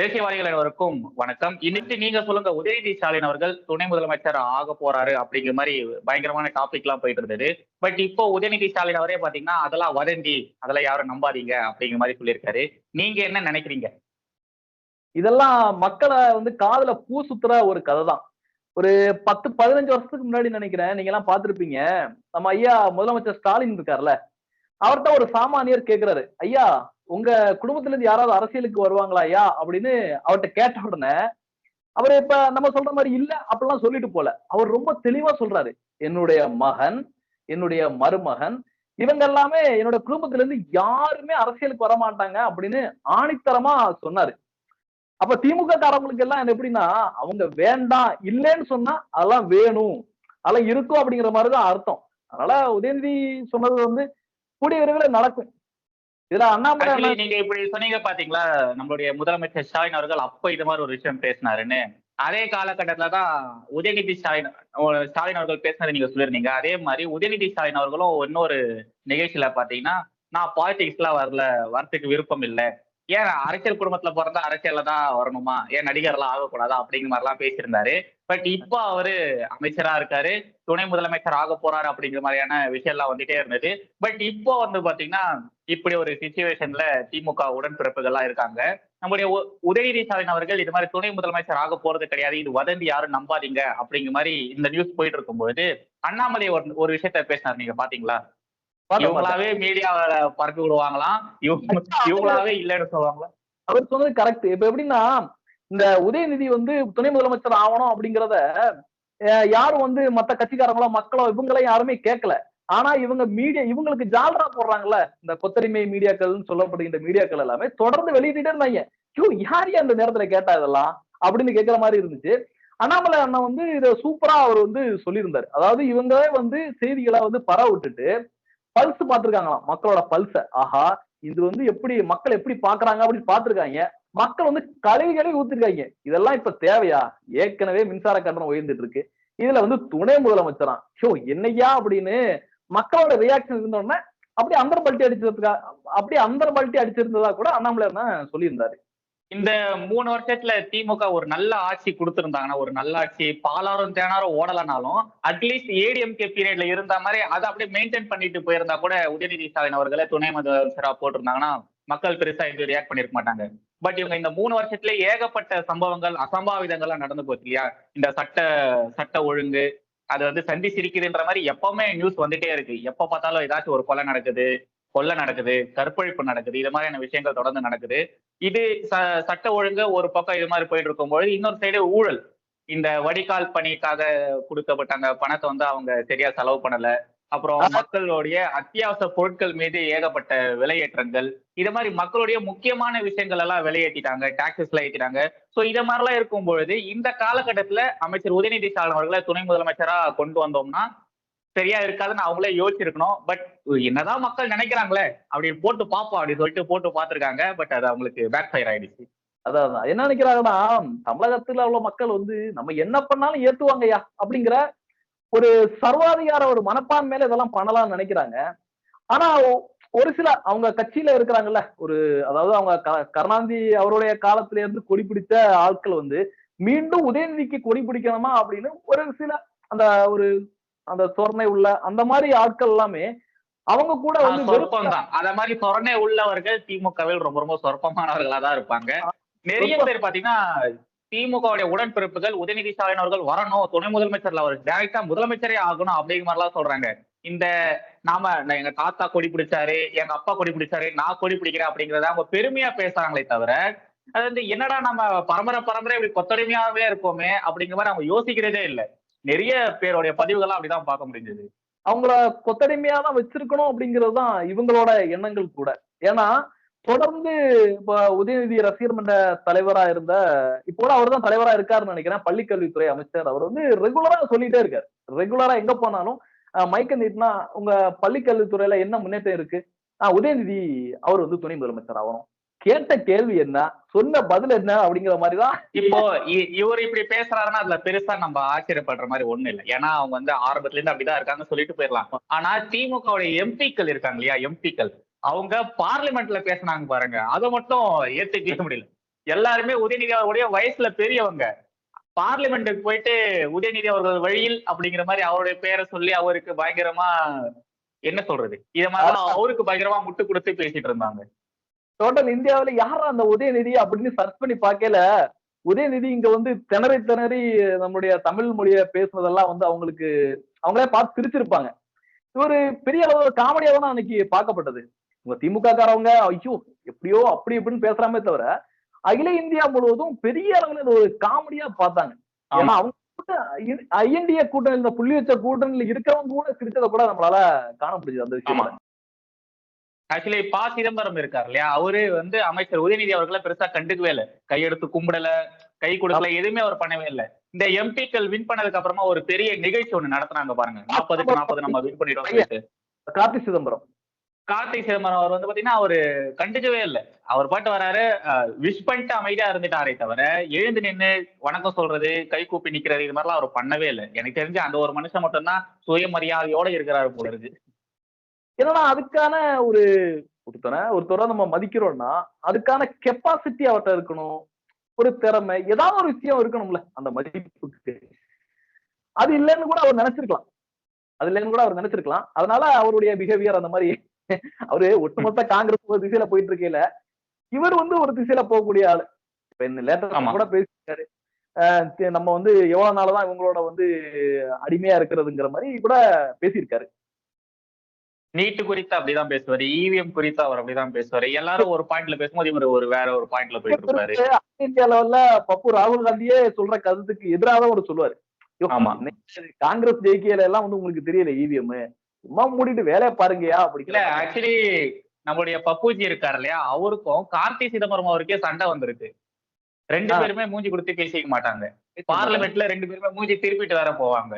தேசியவாதிகள் அனைவருக்கும் வணக்கம். இன்னைக்கு நீங்க சொல்லுங்க உதயநிதி ஸ்டாலின் அவர்கள் துணை முதலமைச்சர் ஆக போறாரு அப்படிங்கிற மாதிரி பயங்கரமான டாபிக் எல்லாம் போயிட்டு இருந்தது. பட் இப்போ உதயநிதி ஸ்டாலின் அவரே பாத்தீங்கன்னா அதெல்லாம் வதந்தி அதெல்லாம் யாரும் நம்பாதீங்க அப்படிங்கிற மாதிரி சொல்லியிருக்காரு. நீங்க என்ன நினைக்கிறீங்க? இதெல்லாம் மக்களை வந்து காதுல பூ சுத்துற ஒரு கதை தான். ஒரு பத்து பதினஞ்சு வருஷத்துக்கு முன்னாடி நினைக்கிறேன் நீங்க எல்லாம் பாத்துருப்பீங்க நம்ம ஐயா முதலமைச்சர் ஸ்டாலின் இருக்கார்ல அவர்தான் ஒரு சாமானியர் கேக்குறாரு. ஐயா உங்க குடும்பத்துல இருந்து யாராவது அரசியலுக்கு வருவாங்களா ஐயா? அப்படின்னு அவர்கிட்ட கேட்ட உடனே அவர் இப்ப நம்ம சொல்ற மாதிரி இல்ல அப்படிலாம் சொல்லிட்டு போல. அவர் ரொம்ப தெளிவா சொல்றாரு. என்னுடைய மகன் என்னுடைய மருமகன் இவங்க எல்லாமே என்னோட குடும்பத்துல இருந்து யாருமே அரசியலுக்கு வர மாட்டாங்க அப்படின்னு ஆணித்தரமா சொன்னாரு. அப்ப திமுக காரவங்களுக்கு எல்லாம் என்ன எப்படின்னா அவங்க வேண்டாம் இல்லைன்னு சொன்னா அதெல்லாம் வேணும். அதெல்லாம் இருக்கும் அப்படிங்கிற மாதிரிதான் அர்த்தம். அதனால உதயநிதி சொன்னது வந்து கூடிய விரைவில் நடக்கும். இதுல அண்ணாமலை நீங்க இப்படி சொன்னீங்க பாத்தீங்களா? நம்மளுடைய முதலமைச்சர் ஸ்டாலின் அவர்கள் அப்ப இது மாதிரி ஒரு விஷயம் பேசினாருன்னு. அதே காலகட்டத்துல தான் உதயநிதி ஸ்டாலின் ஸ்டாலின் அவர்கள் பேசினதை நீங்க சொல்லிருந்தீங்க அதே மாதிரி உதயநிதி ஸ்டாலின் அவர்களும் இன்னொரு நிகழ்ச்சியில பாத்தீங்கன்னா நான் பாலிடிக்ஸ்ல வரல வரத்துக்கு விருப்பம் இல்லை. ஏன் அரசியல் குடும்பத்துல பிறந்தா அரசியல்ல தான் வரணுமா? ஏன் நடிகர்லாம் ஆகக்கூடாதா? அப்படிங்கிற மாதிரி எல்லாம் பேசியிருந்தாரு. பட் இப்போ அவரு அமைச்சரா இருக்காரு. துணை முதலமைச்சர் ஆக போறாரு அப்படிங்கிற மாதிரியான விஷயம் எல்லாம் வந்துட்டே இருந்தது. பட் இப்போ வந்து பாத்தீங்கன்னா இப்படி ஒரு சுச்சுவேஷன்ல திமுக உடன்பிறப்புகள்லாம் இருக்காங்க. நம்முடைய உ- உதயநிதி ஸ்டாலின் அவர்கள் இது மாதிரி துணை முதலமைச்சர் ஆக போறது கிடையாது. இது வதந்தி யாரும் நம்பாதீங்க அப்படிங்கிற மாதிரி இந்த நியூஸ் போயிட்டு இருக்கும்போது அண்ணாமலை ஒரு விஷயத்த பேசினார் நீங்க பாத்தீங்களா? இவங்களாவே மீடியாவில பறக்க விடுவாங்களாம். இவங்க இவங்களாவே இல்லைன்னு சொல்லுவாங்களா? அவர் சொன்னது கரெக்ட் இப்ப எப்படின்னா இந்த உதயநிதி வந்து துணை முதலமைச்சர் ஆகணும் அப்படிங்கிறத யாரும் வந்து மத்த கட்சிக்காரங்களோ மக்களோ இவங்களையும் யாருமே கேட்கல ஆனா இவங்க மீடியா இவங்களுக்கு ஜால்ரா போடுறாங்கல்ல இந்த கொத்தடிமை மீடியாக்கள்னு சொல்லப்படுகின்ற மீடியாக்கள் எல்லாமே தொடர்ந்து வெளியிட்டே இருந்தாங்க. ஐயோ யார் அந்த நேரத்துல கேட்டா இதெல்லாம்? அப்படின்னு கேட்கிற மாதிரி இருந்துச்சு. அண்ணாமலை அண்ணா வந்து இத சூப்பரா அவர் வந்து சொல்லியிருந்தாரு. அதாவது இவங்களே வந்து செய்திகளை வந்து பரவ விட்டுட்டு பல்ஸ் பார்த்திருக்காங்களாம். மக்களோட பல்ஸ. ஆஹா இது வந்து எப்படி மக்கள் எப்படி பாக்குறாங்க அப்படின்னு பார்த்திருக்காங்க. மக்கள் வந்து கழுவி ஊத்திருக்காங்க. இதெல்லாம் இப்ப தேவையா? ஏற்கனவே மின்சார கட்டணம் உயர்ந்துட்டு இருக்கு இதுல வந்து துணை முதலமைச்சரா ஷோ என்னையா அப்படின்னு மக்களோட ரியாக்ஷன் இருந்தோடனே அப்படியே அந்தர் பல்ட்டி அடிச்சிருக்கா அப்படியே அந்தர் பல்ட்டி அடிச்சிருந்ததா கூட அண்ணாமலை தான் சொல்லியிருந்தாரு. இந்த மூணு வருஷத்துல திமுக ஒரு நல்ல ஆட்சி கொடுத்திருந்தாங்கன்னா ஒரு நல்ல ஆட்சி பாலாரும் தேனாரும் ஓடலனாலும் அட்லீஸ்ட் ஏடிஎம்கே பீரியட்ல இருந்த மாதிரி அதை அப்படியே மெயின்டைன் பண்ணிட்டு போயிருந்தா கூட உதயநிதி ஸ்டாலின் அவர்களை துணை முதலமைச்சரா போட்டிருந்தாங்கன்னா மக்கள் பெருசா இது ரியாக்ட் பண்ணிருக்க மாட்டாங்க. பட் இவங்க இந்த மூணு வருஷத்துல ஏகப்பட்ட சம்பவங்கள் அசம்பாவிதங்கள்லாம் நடந்து போச்சு இல்லையா? இந்த சட்ட சட்ட ஒழுங்கு அது வந்து சந்தி சிரிக்குதுன்ற மாதிரி எப்பவுமே நியூஸ் வந்துட்டே இருக்கு. எப்ப பார்த்தாலும் ஏதாச்சும் ஒரு கொலை நடக்குது கொலை நடக்குது கற்பழிப்பு நடக்குது இது மாதிரியான விஷயங்கள் தொடர்ந்து நடக்குது. இது ச- சட்ட ஒழுங்கு ஒரு பக்கம் இது மாதிரி போயிட்டு இருக்கும்போது இன்னொரு சைடு ஊழல். இந்த வடிகால் பணிக்காக கொடுக்கப்பட்டாங்க பணத்தை வந்து அவங்க சரியா செலவு பண்ணல. அப்புறம் மக்களுடைய அத்தியாவசிய பொருட்கள் மீது ஏகப்பட்ட விலையேற்றங்கள். இது மாதிரி மக்களுடைய முக்கியமான விஷயங்கள் எல்லாம் விலையேற்றிட்டாங்க டாக்ஸஸ் எல்லாம் ஏற்றிட்டாங்க சோ இத மாதிரிலாம் இருக்கும் பொழுது இந்த காலகட்டத்துல அமைச்சர் உதயநிதி ஸ்டாலின் அவர்களை துணை முதலமைச்சரா கொண்டு வந்தோம்னா சரியா இருக்காதுன்னு அவங்களே யோசிச்சிருக்கணும். பட் என்னதான் மக்கள் நினைக்கிறாங்களே அப்படி போட்டு பார்ப்போம் அப்படின்னு சொல்லிட்டு போட்டு பார்த்திருக்காங்க. பட் அது அவங்களுக்கு பேக் ஃபயர் ஆயிடுச்சு. அதான் என்ன நினைக்கிறாங்கன்னா தமிழகத்துல உள்ள மக்கள் வந்து நம்ம என்ன பண்ணாலும் ஏத்துவாங்கய்யா அப்படிங்கிற ஒரு சர்வாதிகார ஒரு மனப்பான்மையில இதெல்லாம் பண்ணலாம்னு நினைக்கிறாங்க. ஆனா ஒரு சில அவங்க கட்சியில இருக்கிறாங்கல்ல ஒரு அதாவது அவங்க க- கருணாநிதி அவருடைய காலத்துல இருந்து கொடி பிடித்த ஆட்கள் வந்து மீண்டும் உதயநிதிக்கு கொடி பிடிக்கணுமா அப்படின்னு ஒரு சில அந்த ஒரு அந்த சொர்ணை உள்ள அந்த மாதிரி ஆட்கள் எல்லாமே அவங்க கூட வந்து சொற்பம் தான். அத மாதிரி சொரணை உள்ளவர்கள் திமுகவில் ரொம்ப ரொம்ப சொற்பமானவர்களா தான் இருப்பாங்க நிறைய. பேர் பாத்தீங்கன்னா திமுகவுடைய உடன்பிறப்புகள் உதயநிதி ஸ்டாலின் அவர்கள் வரணும் துணை முதலமைச்சர்ல அவர் டைரக்டா முதலமைச்சரே ஆகணும் அப்படிங்கிற மாதிரி எல்லாம் சொல்றாங்க. இந்த நாம எங்க தாத்தா கொடி பிடிச்சாரு எங்க அப்பா கொடி பிடிச்சாரு நான் கொடி பிடிக்கிறேன் அப்படிங்கறத அவங்க பெருமையா பேசுறாங்களே தவிர அது வந்து என்னடா நம்ம பரம்பரை பரம்பரை இப்படி கொத்தடிமையாவே இருக்கோமே அப்படிங்கிற மாதிரி அவங்க யோசிக்கிறதே இல்ல. நிறைய பேருடைய பதிவுகள்லாம் அப்படிதான் பார்க்க முடிஞ்சது. அவங்கள கொத்தடிமையா தான் வச்சிருக்கணும் அப்படிங்கிறது தான் இவங்களோட எண்ணங்கள் கூட. ஏன்னா தொடர்ந்து இப்ப உதயநிதி ரசிகர் மன்ற தலைவரா இருந்த இப்போ அவர் தான் தலைவரா இருக்காருன்னு நினைக்கிறேன். பள்ளிக்கல்வித்துறை அமைச்சர். அவர் வந்து ரெகுலரா சொல்லிட்டே இருக்காரு. ரெகுலரா எங்க போனாலும் மயக்க மைக்க நீட்னா உங்க பள்ளிக்கல்வித்துறையில என்ன முன்னேற்றம் இருக்கு? ஆஹ் உதயநிதி அவர் வந்து துணை முதலமைச்சர் ஆகணும். கேட்ட கேள்வி என்ன? சொன்ன பதில் என்ன அப்படிங்கிற மாதிரிதான். இப்போ இ- இவர் இப்படி பேசுறாருன்னா அதுல பெருசா நம்ம ஆச்சரியப்படுற மாதிரி ஒண்ணு இல்ல. ஏன்னா அவங்க வந்து ஆரம்பத்துல இருந்து அப்படிதான் இருக்காங்க சொல்லிட்டு போயிடலாம். ஆனா திமுகவுடைய எம்பிக்கள் இருக்காங்க இல்லையா? எம்பிக்கள். அவங்க பார்லிமெண்ட்ல பேசுனாங்க பாருங்க. அதை மட்டும் ஏத்துக்கவே முடியல. எல்லாருமே உதயநிதி அவருடைய வயசுல பெரியவங்க. பார்லிமெண்ட்டுக்கு போயிட்டு உதயநிதி அவர்கள் வழியில் அப்படிங்கிற மாதிரி அவருடைய பேரை சொல்லி அவருக்கு பயங்கரமா என்ன சொல்றது? இத மாதிரி அவருக்கு பயங்கரமா முட்டு கொடுத்து பேசிட்டு இருந்தாங்க. டோட்டல் இந்தியாவுல யாரா அந்த உதயநிதி அப்படின்னு சர்ச் பண்ணி பார்க்கல. உதயநிதி இங்க வந்து திணறி திணறி நம்மளுடைய தமிழ் மொழியை பேசுனதெல்லாம் வந்து அவங்களுக்கு அவங்களே பார்த்து சிரிச்சிருப்பாங்க. இது ஒரு பெரிய அளவு காமெடியா தான் அன்னைக்கு பார்க்கப்பட்டது. உங்க திமுக காரவங்க ஐயோ எப்படியோ அப்படி இப்படின்னு பேசுறாமே தவிர அகில இந்தியா முழுவதும் பெரிய அளவுல இது ஒரு காமெடியா பார்த்தாங்க. ஏன்னா அவங்க ஐஎன்டிஏ கூட்டணி இந்த புள்ளி வச்ச கூட்டணியில இருக்கிறவங்க கூட சிரிச்சதை கூட நம்மளால காண முடியுது அந்த விஷயம் ஆக்சுவலி ப சிதம்பரம் இருக்கார் இல்லையா? அவரு வந்து அமைச்சர் உதயநிதி அவர்களை பெருசா கண்டுக்கவே இல்ல. கையெடுத்து கும்பிடல கை கொடுக்கல எதுவுமே அவர் பண்ணவே இல்ல. இந்த எம்பிக்கள் வின் பண்ணதுக்கு அப்புறமா ஒரு பெரிய நிகழ்ச்சி ஒண்ணு நடத்துனாங்க பாருங்க. நாற்பதுக்கு நாற்பது நம்ம வின் பண்ணிட்டோம் கார்த்தி சிதம்பரம். கார்த்திக் சிதம்பரம் அவர் வந்து பாத்தீங்கன்னா அவரு கண்டுக்கவே இல்ல. அவர் பாட்டு வராரு விஷ் பண்ணிட்டு அமைதியா இருந்துட்டாரே தவிர எழுந்து நின்னு வணக்கம் சொல்றது கை கூப்பி நிக்கிறது இது மாதிரிலாம் அவர் பண்ணவே இல்லை. எனக்கு தெரிஞ்சு அந்த ஒரு மனுஷன் மட்டும்தான் சுயமரியாதையோட இருக்கிறாரு போல இருக்கு. ஏன்னா அதுக்கான ஒரு ஒருத்தனை ஒருத்தரை நம்ம மதிக்கிறோம்னா அதுக்கான கெப்பாசிட்டி அவர்கிட்ட இருக்கணும். ஒரு திறமை ஏதாவது ஒரு விஷயம் இருக்கணும்ல அந்த மதிப்புக்கு. அது இல்லைன்னு கூட அவர் நினைச்சிருக்கலாம். அது இல்லைன்னு கூட அவர் நினைச்சிருக்கலாம். அதனால அவருடைய பிஹேவியர் அந்த மாதிரி அவரு ஒட்டுமொத்த காங்கிரஸ் ஒரு திசையில போயிட்டு இருக்கையில இவர் வந்து ஒரு திசையில போகக்கூடிய ஆளு. இப்ப இந்த. லேட்டஸ்ட் கூட தி- நம்ம வந்து எவ்வளவு நாளதான் இவங்களோட வந்து அடிமையா இருக்கிறதுங்கிற மாதிரி கூட பேசியிருக்காரு. நீட்டு குறித்து அப்படிதான் பேசுவாரு இவிஎம் குறித்து அவர் அப்படிதான் பேசுவாரு. எல்லாரும் ஒரு பாயிண்ட்ல பேசும்போது இவர் ஒரு வேற ஒரு பாயிண்ட்ல போயிட்டு இருப்பாரு. இந்தியா லெவல்ல பப்பு ராகுல் காந்தியே சொல்ற கருத்துக்கு எதிராக ஒரு சொல்லுவாரு. ஆமா. காங்கிரஸ் ஜெயிக்கையில எல்லாம் வந்து உங்களுக்கு தெரியல இவிஎம் சும்மா மூடிட்டு வேலையை பாருங்கயா இல்ல அப்படிங்கிற ஆக்சுவலி நம்மளுடைய பப்புஜி இருக்காரு இல்லையா அவருக்கும் கார்த்தி சிதம்பரம் அவருக்கே சண்டை வந்திருக்கு. ரெண்டு. பேருமே மூஞ்சி கொடுத்து பேசிக்க மாட்டாங்க. பார்லிமெண்ட்ல ரெண்டு பேருமே மூஞ்சி திருப்பிட்டு வேற போவாங்க.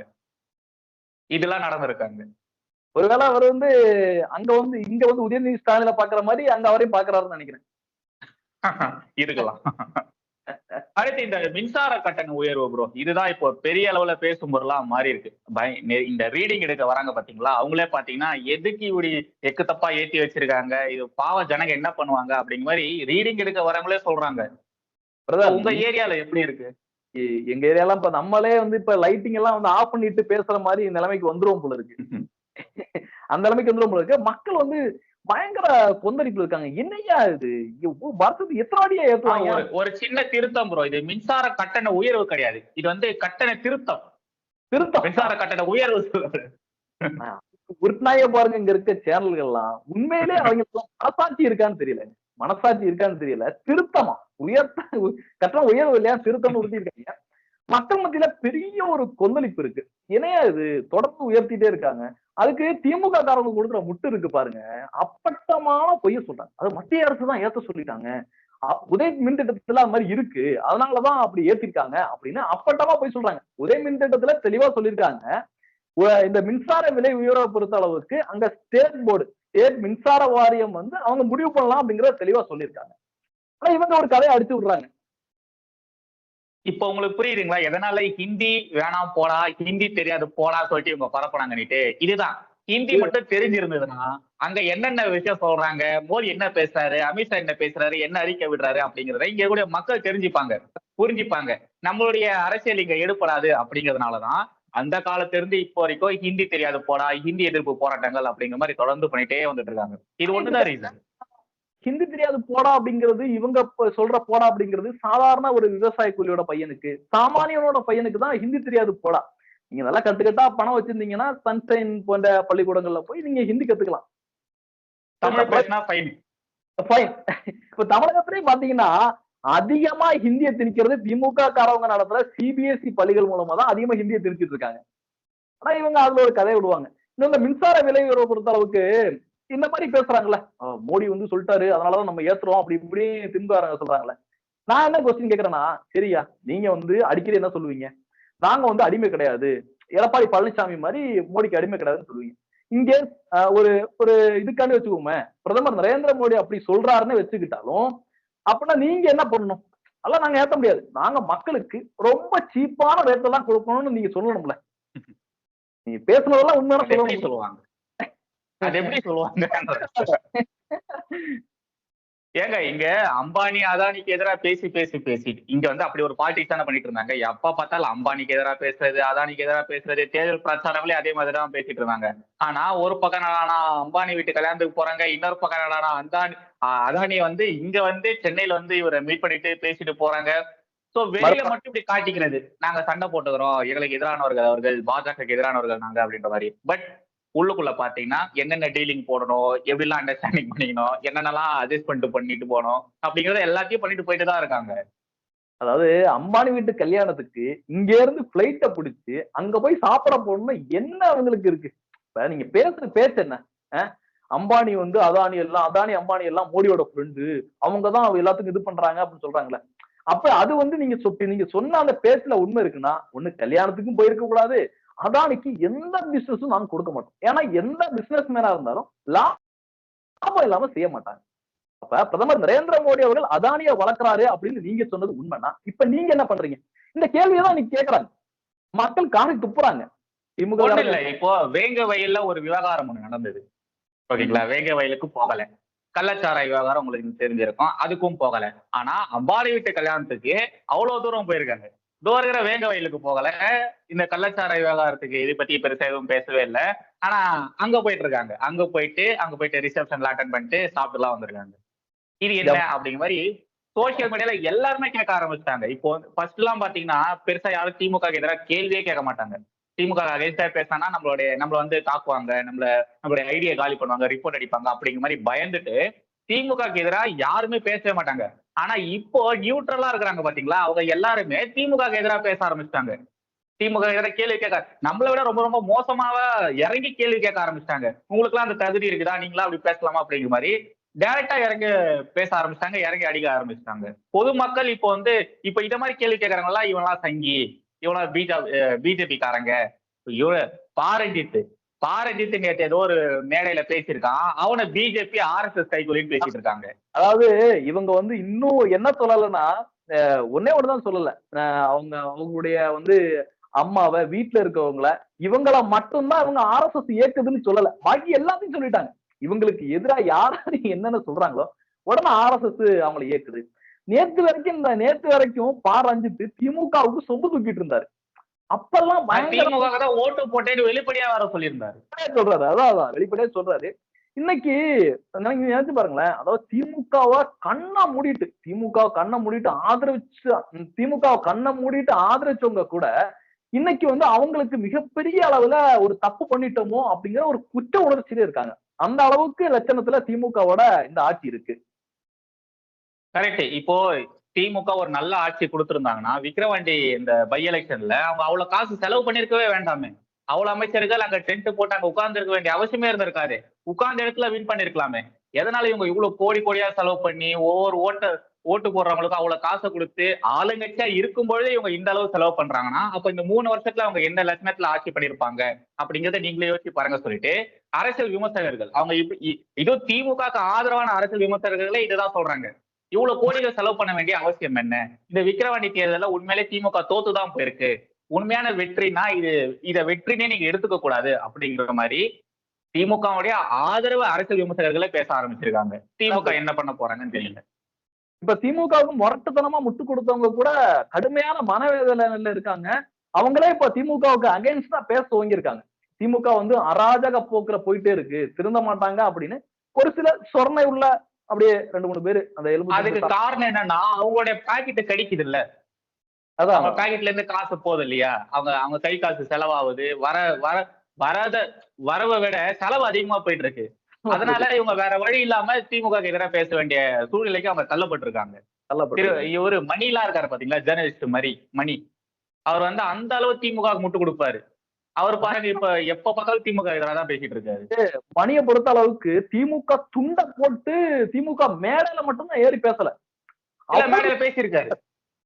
இதெல்லாம் நடந்திருக்காங்க ஒருவேளை அவர் வந்து அங்க வந்து இங்க வந்து உதயநிதி ஸ்டாலின பாக்குற மாதிரி அங்க அவரையும் பாக்குறாருன்னு நினைக்கிறேன். இருக்கலாம். அடுத்து இந்த மின்சார கட்டண உயர்வு ப்ரோ இதுதான் இப்போ பெரிய அளவுல பேசும் பொருளா மாறி இருக்கு. இந்த ரீடிங் எடுக்க வராங்க பாத்தீங்களா? அவங்களே பாத்தீங்கன்னா எதுக்கு இப்படி எக்கு தப்பா ஏத்தி வச்சிருக்காங்க? இது பாவ ஜனங்க என்ன பண்ணுவாங்க? அப்படிங்கிற மாதிரி ரீடிங் எடுக்க வரவங்களே சொல்றாங்க. உங்க ஏரியால எப்படி இருக்கு? எங்க ஏரியாலாம் இப்ப நம்மளே வந்து இப்ப லைட்டிங் எல்லாம் வந்து ஆஃப் பண்ணிட்டு பேசுற மாதிரி நிலைமைக்கு வந்துரும் போல இருக்கு. அந்த நிலைமைக்கு வந்துரும் போல இருக்கு மக்கள் வந்து பயங்கர கொந்தளிப்புல இருக்காங்க. என்னையா இது? வருஷத்துக்கு எத்தனை அடியா ஆ, ஏத்துவாங்க ஒரு சின்ன திருத்தம் ப்ரோ இது மின்சார கட்டண உயர்வு கிடையாது. இது வந்து கட்டண திருத்தம். திருத்தம்? மின்சார கட்டண உயர்வு. உருட்டுனாயே பாருங்க இங்க இருக்க சேனல்கள்லாம். உண்மையிலே அவங்களுக்கு மனசாட்சி இருக்கான்னு தெரியல. மனசாட்சி இருக்கான்னு தெரியல. திருத்தமா? உயர்த்த கட்டணம் உயர்வு இல்லையா? திருத்தம் உறுத்திருக்காங்க மக்கள் மத்தியில பெரிய ஒரு கொந்தளிப்பு இருக்கு. என்னையா இது? தொடர்ந்து உயர்த்திட்டே இருக்காங்க. அதுக்கு திமுக காரங்களுக்கு கொடுக்குற முட்டு இருக்கு பாருங்க. அப்பட்டமான பொய்ய சொல்றாங்க. அது மத்திய அரசு தான் ஏத்த சொல்லிட்டாங்க. உதய மின் திட்டத்துல அது மாதிரி இருக்கு. அதனாலதான் அப்படி ஏத்திருக்காங்க அப்படின்னு அப்பட்டமா போய் சொல்றாங்க. உதய மின் திட்டத்துல தெளிவா சொல்லியிருக்காங்க இந்த மின்சார விலை உயர்வை பொறுத்த அளவுக்கு அங்க ஸ்டேட் போர்டு ஸ்டேட் மின்சார வாரியம் வந்து அவங்க முடிவு பண்ணலாம் அப்படிங்கறத தெளிவா சொல்லியிருக்காங்க ஆனா இவங்க ஒரு கதையை அடிச்சு விடுறாங்க. இப்போ உங்களுக்கு புரியுதுங்களா? எதனால ஹிந்தி வேணாம் போடா ஹிந்தி தெரியாது போடா சொல்லிட்டு இவங்க பரப்புனாங்கன்னுட்டு. இதுதான். ஹிந்தி மட்டும் தெரிஞ்சிருந்ததுன்னா அங்க என்னென்ன விஷயம் சொல்றாங்க மோடி என்ன பேசுறாரு அமித்ஷா என்ன பேசுறாரு என்ன அறிக்கை விடுறாரு அப்படிங்கறத இங்க கூட மக்கள் தெரிஞ்சுப்பாங்க புரிஞ்சுப்பாங்க. நம்மளுடைய அரசியல் இங்க எடுப்படாது அப்படிங்கறதுனாலதான் அந்த காலத்துல இருந்து இப்போ வரைக்கும் ஹிந்தி தெரியாது போடா ஹிந்தி எதிர்ப்பு போராட்டங்கள் அப்படிங்கிற மாதிரி தொடர்ந்து பண்ணிட்டே வந்துட்டு இருக்காங்க. இது ஒண்ணுதான் ரீசன் ஹிந்தி தெரியாது போடா அப்படிங்கிறது இவங்க சொல்ற போடா அப்படிங்கிறது சாதாரண ஒரு விவசாய கூலியோட பையனுக்கு சாமானியனோட பையனுக்கு தான் ஹிந்தி தெரியாது போடா. நீங்க நல்லா கத்துக்கிட்டா பணம் வச்சிருந்தீங்கன்னா சன்ஷைன் போன்ற பள்ளிக்கூடங்கள்ல போய் நீங்க ஹிந்தி கத்துக்கலாம். இப்ப தமிழகத்திலேயும் பாத்தீங்கன்னா அதிகமா ஹிந்தியை திணிக்கிறது திமுக காரவங்க நடத்துற சிபிஎஸ்இ பள்ளிகள் மூலமா தான் அதிகமா ஹிந்தியை திணிச்சிட்டு இருக்காங்க. ஆனா இவங்க அதுல ஒரு கதையை விடுவாங்க. இன்னும் இந்த மின்சார விலை உயர்வை பொறுத்த அளவுக்கு இந்த மாதிரி பேசுறாங்கல்ல. மோடி வந்து சொல்லிட்டாரு அதனாலதான் நம்ம ஏத்துறோம் அப்படி இப்படி திமுக சொல்றாங்கல்ல. நான் என்ன கொஸ்டின் கேக்குறேன்னா சரியா நீங்க வந்து அடிக்கடி என்ன சொல்லுவீங்க? நாங்க வந்து அடிமை கிடையாது. எடப்பாடி பழனிசாமி மாதிரி மோடிக்கு அடிமை கிடையாதுன்னு சொல்லுவீங்க. இங்கே அஹ், ஒரு ஒரு இதுக்காண்டி வச்சுக்கோமே பிரதமர் நரேந்திர மோடி அப்படி சொல்றாருன்னு வச்சுக்கிட்டாலும் அப்படின்னா நீங்க என்ன பண்ணணும்? அதெல்லாம் நாங்க ஏத்த முடியாது. நாங்க மக்களுக்கு ரொம்ப சீப்பான ரேட்ல தான் கொடுக்கணும்னு நீங்க சொல்லணும்ல. நீங்க பேசுனதெல்லாம் உண்மையான அது எப்படி சொல்லணும் சொல்லுவாங்க? அது எப்படி சொல்லுவாங்க? ஏங்க இங்க அம்பானி அதானிக்கு எதிரா பேசி பேசி பேசி. இங்க வந்து அப்படி ஒரு பாலிடிக்ஸ் தானே பண்ணிட்டு இருந்தாங்க. எப்ப பார்த்தாலும் அம்பானிக்கு எதிரா பேசுறது அதானிக்கு எதிரா பேசுறது தேர்தல் பிரச்சாரங்களே அதே மாதிரி தான் பேசிட்டு இருந்தாங்க. ஆனா ஒரு பக்கம் என்னடானா அம்பானி வீட்டு கல்யாணத்துக்கு போறாங்க. இன்னொரு பக்கம் என்னடானா அந்தானி அதானி வந்து இங்க வந்து சென்னையில வந்து இவரை மீட் பண்ணிட்டு பேசிட்டு போறாங்க. சோ வெளியில மட்டும் இப்படி காட்டிக்கிறது. நாங்க சண்டை போட்டுக்கிறோம். எங்களுக்கு எதிரானவர்கள் அவர்கள் பாஜகக்கு எதிரானவர்கள் நாங்க அப்படின்ற மாதிரி. பட் உள்ளுக்குள்ள பாத்தீங்கன்னா என்னென்ன டீலிங் போடணும் எப்படிலாம் அண்டர்ஸ்டாண்டிங் பண்ணிக்கணும் என்னென்னலாம் அட்ஜஸ்ட் பண்ணிட்டு பண்ணிட்டு போகணும் அப்படிங்கறத எல்லாத்தையும் பண்ணிட்டு போயிட்டு தான் இருக்காங்க. அதாவது அம்பானி வீட்டு கல்யாணத்துக்கு இங்க இருந்து பிளைட்ட பிடிச்சு அங்க போய் சாப்பிட போகணும்னா என்ன அவங்களுக்கு இருக்கு? இப்ப நீங்க பேசுற பேச்சு என்ன? அம்பானி வந்து அதானி எல்லாம் அதானி அம்பானி எல்லாம் மோடியோட ஃப்ரெண்டு அவங்க தான் எல்லாத்துக்கும் இது பண்றாங்க அப்படின்னு சொல்றாங்களே அப்ப அது வந்து நீங்க நீங்க சொன்ன அந்த பேச்சுல உண்மை இருக்குன்னா ஒண்ணு கல்யாணத்துக்கும் போயிருக்க கூடாது அதானிக்கு எந்த பிசினஸும் நாங்க கொடுக்க மாட்டோம். ஏன்னா எந்த பிசினஸ் மேனா இருந்தாலும் லாபம் இல்லாம செய்ய மாட்டாங்க. அப்ப பிரதமர் நரேந்திர மோடி அவர்கள் அதானிய வளர்க்கறாரு அப்படின்னு நீங்க சொன்னது உண்மைனா இப்ப நீங்க என்ன பண்றீங்க? இந்த கேள்வியை தான் நீங்க கேக்குறாங்க. மக்கள் காரி துப்புறாங்க. திமுக இப்போ வேங்க வயல்ல ஒரு விவகாரம் ஒண்ணு நடந்தது. ஓகேங்களா? வேங்க வயலுக்கு போகல. கள்ளச்சாராய விவகாரம் உங்களுக்கு தெரிஞ்சிருக்கும். அதுக்கும் போகல. ஆனா அம்பானி வீட்டு கல்யாணத்துக்கு அவ்வளவு தூரம் போயிருக்காங்க. இதோ இருக்கிற வேங்க வயலுக்கு போகல. இந்த கள்ளச்சாராய விவகாரத்துக்கு இதை பத்தி பெருசா எதுவும் பேசவே இல்லை. ஆனா அங்க போயிட்டு இருக்காங்க அங்க போயிட்டு அங்க போயிட்டு ரிசப்ஷன்ல அட்டன் பண்ணிட்டு சாப்பிட்டுலாம் வந்திருக்காங்க. இது என்ன அப்படிங்கிற மாதிரி சோசியல் மீடியால எல்லாருமே கேட்க ஆரம்பிச்சிட்டாங்க. இப்போ ஃபர்ஸ்ட் எல்லாம் பாத்தீங்கன்னா பெருசா யாரும் திமுக எதிராக கேள்வியே கேட்க மாட்டாங்க. திமுக அகேன்ஸ்டா பேசினா நம்மளுடைய நம்மள வந்து தாக்குவாங்க. நம்மள நம்மளுடைய ஐடியா காலி பண்ணுவாங்க ரிப்போர்ட் அடிப்பாங்க அப்படிங்கிற மாதிரி பயந்துட்டு திமுக எதிராக யாருமே பேசவே மாட்டாங்க. ஆனா இப்போ நியூட்ரலா இருக்கிறாங்க பாத்தீங்களா? அவங்க எல்லாருமே திமுக எதிராக பேச ஆரம்பிச்சிட்டாங்க. திமுக எதிராக கேள்வி கேட்க நம்மளை விட ரொம்ப ரொம்ப மோசமாக இறங்கி கேள்வி கேட்க ஆரம்பிச்சிட்டாங்க. உங்களுக்கு எல்லாம் அந்த தகுதி இருக்குதா? நீங்களா அப்படி பேசலாமா? அப்படிங்கிற மாதிரி டைரக்டா இறங்கி பேச ஆரம்பிச்சிட்டாங்க இறங்கி அடிக்க ஆரம்பிச்சிட்டாங்க. பொதுமக்கள் இப்போ வந்து இப்போ இந்த மாதிரி கேள்வி கேட்கறவங்களா இவனெல்லாம் சங்கி இவனா பிஜே பிஜேபி காரங்க இவ பாரஞ்சித் நேற்று ஏதோ ஒரு மேடையில பேசியிருக்கான். அவனை பிஜேபி ஆர்எஸ்எஸ் கைகூலின்னு பேசிட்டு இருக்காங்க. அதாவது இவங்க வந்து இன்னும் என்ன சொல்லலைன்னா அஹ் ஒண்ணுதான் சொல்லல. அவங்க அவங்களுடைய வந்து அம்மாவை வீட்டுல இருக்கவங்கள இவங்கள மட்டும்தான் இவங்க ஆர்எஸ்எஸ் இயக்குதுன்னு சொல்லல. பாக்கி எல்லாத்தையும் சொல்லிட்டாங்க. இவங்களுக்கு எதிரா யாராவது என்னென்ன சொல்றாங்களோ உடனே ஆர்எஸ்எஸ் அவங்களை இயக்குது நேத்து வரைக்கும் இந்த நேத்து வரைக்கும் பாரஞ்சித்து திமுகவுக்கு சொம்பு தூக்கிட்டு இருந்தாரு. அப்பெல்லாம் பயங்கர ஓட்டு போட்டேன்னு வெளிப்படையா வர சொல்லியிருந்தாரு. சொல்றாரு. அதான் அதான். வெளிப்படையா சொல்றாரு. இன்னைக்கு நீங்க நினைச்சு பாருங்களேன். அதாவது திமுகவை கண்ணை மூடிட்டு திமுக கண்ணை மூடிட்டு ஆதரவிச்சு திமுக கண்ணை மூடிட்டு ஆதரிச்சவங்க கூட இன்னைக்கு வந்து அவங்களுக்கு மிகப்பெரிய அளவுல ஒரு தப்பு பண்ணிட்டோமோ அப்படிங்கிற ஒரு குற்ற உணர்ச்சியில இருக்காங்க. அந்த அளவுக்கு லட்சணத்துல திமுகவோட இந்த ஆட்சி இருக்கு. கரெக்ட். இப்போ திமுக ஒரு நல்ல ஆட்சி கொடுத்திருந்தாங்கன்னா விக்ரவாண்டி இந்த பை எலெக்ஷன்ல அவங்க அவ்வளவு காசு செலவு பண்ணிருக்கவே வேண்டாமே. அவ்வளவு அமைச்சர்கள் அங்க டென்ட் போட்டு அங்க உட்கார்ந்து இருக்க வேண்டிய அவசியமே இருந்திருக்காரு உட்கார்ந்த இடத்துல வின் பண்ணிருக்கலாமே. எதனால இவங்க இவ்வளவு கோடி கோடியா செலவு பண்ணி ஒவ்வொரு ஓட்ட ஓட்டு போடுறவங்களுக்கும் அவ்வளவு காசை கொடுத்து ஆளுங்கட்சியா இருக்கும் பொழுதே இவங்க இந்த அளவு செலவு பண்றாங்கன்னா அப்ப இந்த மூணு வருஷத்துல அவங்க எந்த லட்சணத்துல ஆட்சி பண்ணிருப்பாங்க அப்படிங்கறத நீங்களே யோசிச்சு பாருங்க சொல்லிட்டு அரசியல் விமர்சகர்கள் அவங்க இப்ப இதோ திமுக ஆதரவான அரசியல் விமர்சகர்களே இதுதான் சொல்றாங்க. இவ்வளவு கோடிகள் செலவு பண்ண வேண்டிய அவசியம் என்ன? இந்த விக்கிரவாண்டி தேர்தல்ல உண்மையிலே திமுக தோத்துதான் போயிருக்கு. உண்மையான வெற்றினா இது இத வெற்றினே நீங்க எடுத்துக்க கூடாது அப்படிங்கிற மாதிரி திமுகவுடைய ஆதரவு அரசியல் விமர்சகர்களே பேச ஆரம்பிச்சிருக்காங்க. திமுக என்ன பண்ண போறாங்கன்னு தெரியல. இப்ப திமுகவுக்கு முரட்டுத்தனமா முட்டு கொடுத்தவங்க கூட கடுமையான மனவேதனையில இருக்காங்க. அவங்களே இப்ப திமுகவுக்கு அகைன்ஸ்டா பேச துவங்கியிருக்காங்க. திமுக வந்து அராஜக போக்குல போயிட்டே இருக்கு. திருந்த மாட்டாங்க அப்படின்னு ஒரு சில சொர்ணை உள்ள அப்படியே ரெண்டு மூணு பேரு அந்த எலும்பு அதுக்கு காரணம் என்னன்னா அவங்களுடைய பாக்கெட் கடிக்குது இல்ல அதான். அவங்க பாக்கெட்ல இருந்து காசு போகுது இல்லையா? அவங்க அவங்க கை காசு செலவாகுது. வர வர வராத வரவை விட செலவு அதிகமா போயிட்டு இருக்கு அதனால இவங்க வேற வழி இல்லாம திமுக எதிராக பேச வேண்டிய சூழ்நிலைக்கு அவங்க தள்ளப்பட்டிருக்காங்க. இவரு மணிலாம் இருக்காரு பாத்தீங்களா? ஜேர்னலிஸ்ட் மணி மணி. அவர் வந்து அந்த அளவு திமுக முட்டு கொடுப்பாரு. அவர் பாருங்க இப்ப எப்ப பார்த்தாலும் திமுக எதிராக தான் பேசிட்டு இருக்காரு. மணியை பொறுத்த அளவுக்கு திமுக துண்டை போட்டு திமுக மேடையில மட்டும்தான் ஏறி பேசல. மேடையில பேசியிருக்காரு.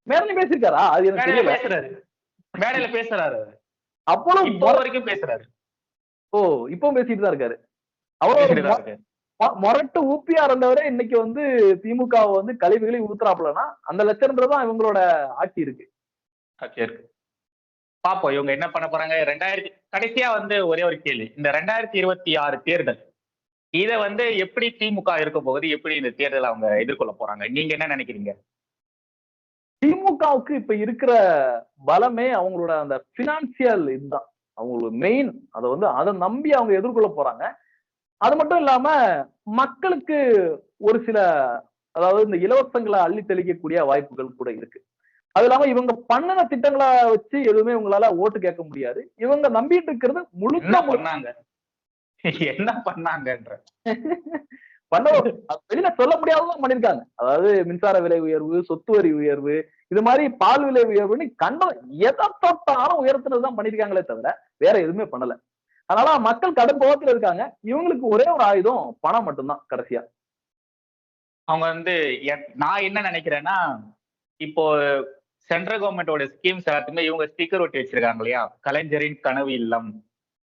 மேடையில பேசியிருக்காரா? அது எனக்கு பேசுறாரு. மேடையில பேசுறாரு. அவ்வளவு இப்போ வரைக்கும் பேசுறாரு. ஓ இப்பவும் பேசிட்டு தான் இருக்காரு. அவர் ஒரு பேசிட்டு தான் மொ- இருக்காரு. மொ- மொரட்டு ஊப்பியா இருந்தவரே இன்னைக்கு வந்து திமுக வந்து கழிவுகளை ஊத்துறாப்புலன்னா அந்த லட்சணம்ன்றதான் இவங்களோட ஆட்சி இருக்கு. ஓகே இருக்கு. பாப்போம். இவங்க என்ன பண்ண போறாங்க? ரெண்டாயிரத்தி கடைசியா வந்து ஒரே ஒரு கேள்வி. இந்த ரெண்டாயிரத்தி இருபத்தி ஆறு தேர்தல் இத வந்து எப்படி திமுக இருக்க போகுது? எப்படி இந்த தேர்தலை அவங்க எதிர்கொள்ள போறாங்க? நீங்க என்ன நினைக்கிறீங்க? திமுகவுக்கு இப்ப இருக்கிற பலமே அவங்களோட அந்த பினான்சியல் இதுதான். அவங்களுக்கு மெயின் அதை வந்து அதை நம்பி அவங்க எதிர்கொள்ள போறாங்க. அது மட்டும் இல்லாம மக்களுக்கு ஒரு சில அதாவது இந்த இலவசங்களை அள்ளி தெளிக்கக்கூடிய வாய்ப்புகள் கூட இருக்கு. அது இல்லாம இவங்க பண்ணின திட்டங்களை வச்சு எதுவுமே உங்களால ஓட்டு கேட்க முடியாது. இவங்க நம்பிட்டு இருக்கிறது முழுக்க பண்ணாங்க? என்ன பண்ணாங்கன்ற. பண்ண வெளியில சொல்ல முடியாததான் பண்ணிருக்காங்க அதாவது மின்சார விலை உயர்வு சொத்து வரி உயர்வு இது மாதிரி பால் விலை உயர்வுன்னு கண்ட எதை தொட்டாலும் உயர்த்துனதுதான் பண்ணிருக்காங்களே தவிர வேற எதுவுமே பண்ணல. அதனால மக்கள் கடும் கோபத்துல இருக்காங்க. இவங்களுக்கு ஒரே ஒரு ஆயுதம் பணம் மட்டும்தான் கடைசியா. அவங்க வந்து நான் என்ன நினைக்கிறேன்னா இப்போ சென்ட்ரல் கவர்மெண்டோட ஸ்கீம்ஸ் எல்லாத்துக்குமே இவங்க ஸ்பீக்கர் ஒட்டி வச்சிருக்காங்க இல்லையா? கலைஞரின் கனவு இல்லம்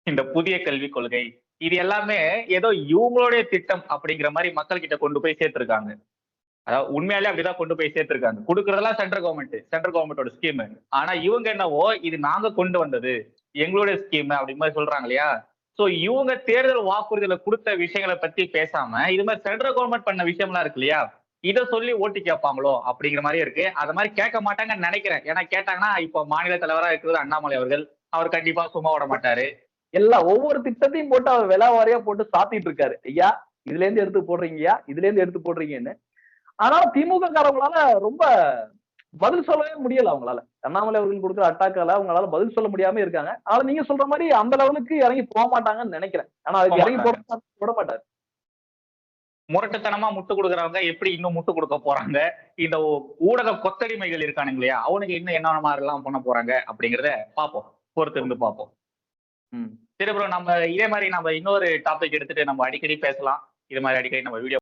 இந்த புதிய கல்விக் கொள்கை இது எல்லாமே ஏதோ இவங்களுடைய திட்டம் அப்படிங்கிற மாதிரி மக்கள் கிட்ட கொண்டு போய் சேர்த்திருக்காங்க. அதாவது உண்மையாலே அப்படிதான் கொண்டு போய் சேர்த்திருக்காங்க. கொடுக்கறதெல்லாம் சென்ட்ரல் கவர்மெண்ட் சென்ட்ரல் கவர்மெண்டோட ஸ்கீம் ஆனா இவங்க என்னவோ இது நாங்க கொண்டு வந்தது எங்களுடைய ஸ்கீம் அப்படி மாதிரி சொல்றாங்க இல்லையா? சோ இவங்க தேர்தல் வாக்குறுதியில கொடுத்த விஷயங்களை பத்தி பேசாம இது மாதிரி சென்ட்ரல் கவர்மெண்ட் பண்ண விஷயம்லாம் இருக்கு இல்லையா? இத சொல்லி ஓட்டு கேட்பாங்களோ அப்படிங்கிற மாதிரி இருக்கு. அது மாதிரி கேட்க மாட்டாங்கன்னு நினைக்கிறேன். ஏன்னா கேட்டாங்கன்னா இப்போ மாநில தலைவரா இருக்கிறது அண்ணாமலை அவர்கள். அவர் கண்டிப்பா சும்மா விட மாட்டாரு. எல்லா ஒவ்வொரு திட்டத்தையும் போட்டு அவர் விலை வாரியா போட்டு சாத்திட்டு இருக்காரு. ஐயா இதுல இருந்து எடுத்து போடுறீங்கயா இதுல இருந்து எடுத்து போடுறீங்கன்னு. ஆனா திமுக காரவங்களால ரொம்ப பதில் சொல்லவே முடியல அவங்களால. அண்ணாமலை அவர்கள் கொடுக்குற அட்டாக்கால அவங்களால பதில் சொல்ல முடியாம இருக்காங்க. ஆனா நீங்க சொல்ற மாதிரி அந்த லெவலுக்கு இறங்கி போக மாட்டாங்கன்னு நினைக்கிறேன். ஆனா அதுக்கு இறங்கி போட விட மாட்டாரு. முரட்டுத்தனமா முட்டு கொடுக்குறவங்க எப்படி இன்னும் முட்டு கொடுக்க போறாங்க? இந்த ஊடக கொத்தடிமைகள் இருக்கானுங்க இல்லையா? அவனுக்கு இன்னும் என்ன மாதிரி எல்லாம் பண்ண போறாங்க அப்படிங்கிறத பாப்போம் பொறுத்து இருந்து பார்ப்போம். ம். சரி ப்ரோ நம்ம இதே மாதிரி நம்ம இன்னொரு டாபிக் எடுத்துட்டு நம்ம அடிக்கடி பேசலாம். இது மாதிரி அடிக்கடி நம்ம வீடியோ